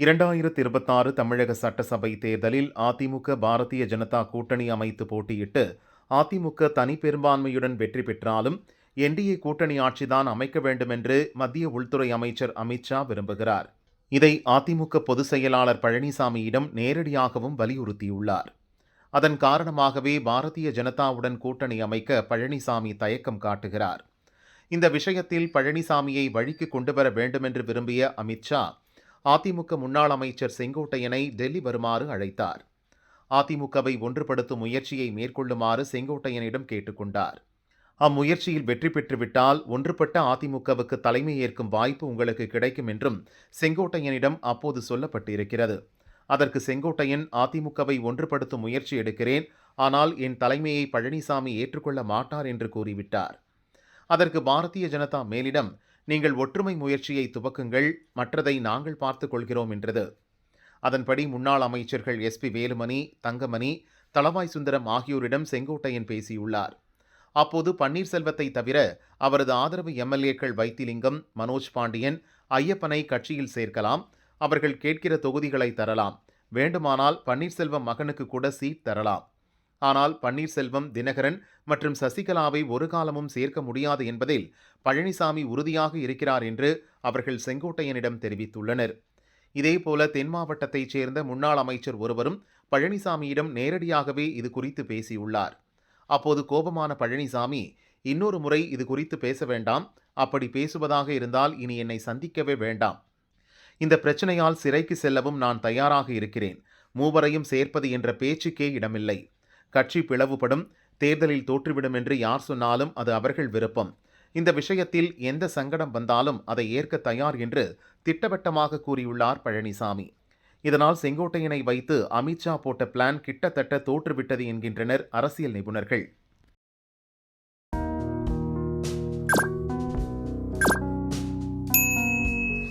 இரண்டாயிரத்தி இருபத்தாறு தமிழக சட்டசபை தேர்தலில் அதிமுக பாரதிய ஜனதா கூட்டணி அமைத்து போட்டியிட்டு அதிமுக தனி பெரும்பான்மையுடன் வெற்றி பெற்றாலும் என்டிஏ கூட்டணி ஆட்சிதான் அமைக்க வேண்டும் என்று மத்திய உள்துறை அமைச்சர் அமித்ஷா விரும்புகிறார். இதை அதிமுக பொதுச் செயலாளர் பழனிசாமியிடம் நேரடியாகவும் வலியுறுத்தியுள்ளார். அதன் காரணமாகவே பாரதிய ஜனதாவுடன் கூட்டணி அமைக்க பழனிசாமி தயக்கம் காட்டுகிறார். இந்த விஷயத்தில் பழனிசாமியை வழிக்கு கொண்டுவர வேண்டுமென்று விரும்பிய அமித்ஷா அதிமுக முன்னாள் அமைச்சர் செங்கோட்டையனை டெல்லி வருமாறு அழைத்தார். அதிமுகவை ஒன்றுபடுத்தும் முயற்சியை மேற்கொள்ளுமாறு செங்கோட்டையனிடம் கேட்டுக்கொண்டார். அம்முயற்சியில் வெற்றி பெற்றுவிட்டால் ஒன்றுபட்ட அதிமுகவுக்கு தலைமை ஏற்கும் வாய்ப்பு உங்களுக்கு கிடைக்கும் என்றும் செங்கோட்டையனிடம் அப்போது சொல்லப்பட்டிருக்கிறது. அதற்கு செங்கோட்டையன் அதிமுகவை ஒன்றுபடுத்தும் முயற்சி எடுக்கிறேன். ஆனால் என் தலைமையை பழனிசாமி ஏற்றுக்கொள்ள மாட்டார் என்று கூறிவிட்டார். அதற்கு பாரதிய ஜனதா மேலிடம் நீங்கள் ஒற்றுமை முயற்சியை துவக்குங்கள் மற்றதை நாங்கள் பார்த்துக் கொள்கிறோம் என்றது. அதன்படி முன்னாள் அமைச்சர்கள் எஸ்பி வேலுமணி தங்கமணி தளவாய் சுந்தரம் ஆகியோரிடம் செங்கோட்டையன் பேசியுள்ளார். அப்போது பன்னீர்செல்வத்தை தவிர அவரது ஆதரவு எம்எல்ஏக்கள் வைத்திலிங்கம் மனோஜ் பாண்டியன் ஐயப்பனை கட்சியில் சேர்க்கலாம் அவர்கள் கேட்கிற தொகுதிகளை தரலாம். வேண்டுமானால் பன்னீர்செல்வம் மகனுக்கு கூட சீட் தரலாம். ஆனால் பன்னீர்செல்வம் தினகரன் மற்றும் சசிகலாவை ஒரு காலமும் சேர்க்க முடியாது என்பதில் பழனிசாமி உறுதியாக இருக்கிறார் என்று அவர்கள் செங்கோட்டையனிடம் தெரிவித்துள்ளனர். இதேபோல தென் மாவட்டத்தைச் சேர்ந்த முன்னாள் அமைச்சர் ஒருவரும் பழனிசாமியிடம் நேரடியாகவே இது குறித்து பேசியுள்ளார். அப்போது கோபமான பழனிசாமி இன்னொரு முறை இது குறித்து பேச வேண்டாம். அப்படி பேசுவதாக இருந்தால் இனி என்னை சந்திக்கவே வேண்டாம். இந்த பிரச்சனையால் சிறைக்கு செல்லவும் நான் தயாராக இருக்கிறேன். மூவரையும் சேர்ப்பது என்ற பேச்சுக்கே இடமில்லை. கட்சி பிளவுபடும் தேர்தலில் தோற்றுவிடும் என்று யார் சொன்னாலும் அது அவர்கள் விருப்பம். இந்த விஷயத்தில் எந்த சங்கடம் வந்தாலும் அதை ஏற்க தயார் என்று திட்டவட்டமாக கூறியுள்ளார் பழனிசாமி. இதனால் செங்கோட்டையனை வைத்து அமித்ஷா போட்ட பிளான் கிட்டத்தட்ட தோற்றுவிட்டது என்கின்றனர் அரசியல் நிபுணர்கள்.